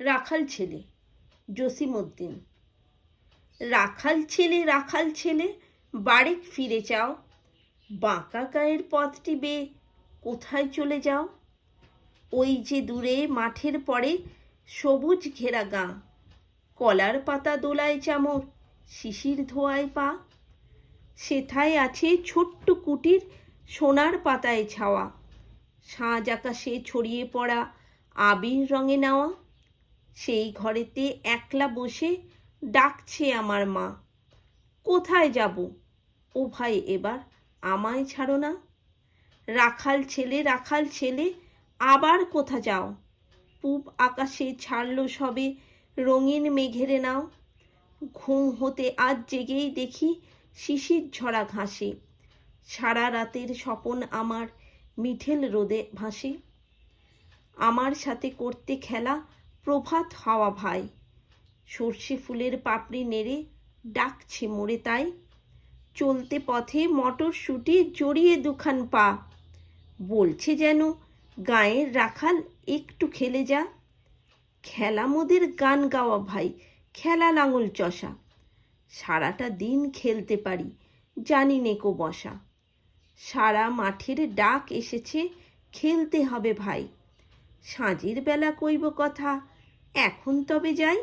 রাখাল ছেলে, জসিমউদ্দিন। রাখাল ছেলে রাখাল ছেলে, বাড়ি ফিরে যাও। বাঁকা গায়ের পথটি বেয়ে কোথায় চলে যাও? ওই যে দূরে মাঠের পরে সবুজ ঘেরা গা, কলার পাতা দোলায় চামর, শিশির ধোয়ায় পা। সেথায় আছে ছোট্ট কুটির সোনার পাতায় ছাওয়া, সাঁজ আকাশে ছড়িয়ে পড়া আবির রঙে নেওয়া। সেই ঘরেতে একলা বসে ডাকছে আমার মা। কোথায় যাব? ও ভাই এবার আমায় ছাড়ো না। রাখাল ছেলে রাখাল ছেলে, আবার কোথা যাও? পূব আকাশে ছাড়লো সবে রঙিন মেঘেরে নাও। ঘুম হতে আজ জেগেই দেখি শিশির ঝরা ঘাসে। সারা রাতের স্বপন আমার মিঠেল রোদে ভাসে। আমার সাথে করতে খেলা প্রভাত হাওয়া ভাই। সর্ষে ফুলের পাপড়ি নেড়ে ডাকছে মোড়ে তাই। চলতে পথে মটর শুটি জড়িয়ে দুখান পা। বলছে যেন গায়ের রাখাল একটু খেলে যা। খেলা মোদের গান গাওয়া ভাই, খেলা লাঙল চষা। সারাটা দিন খেলতে পারি, জানি নেকো বসা। সারা মাঠের ডাক এসেছে, খেলতে হবে ভাই। সাঁঝের বেলা কইব কথা। এখন তবে যাই।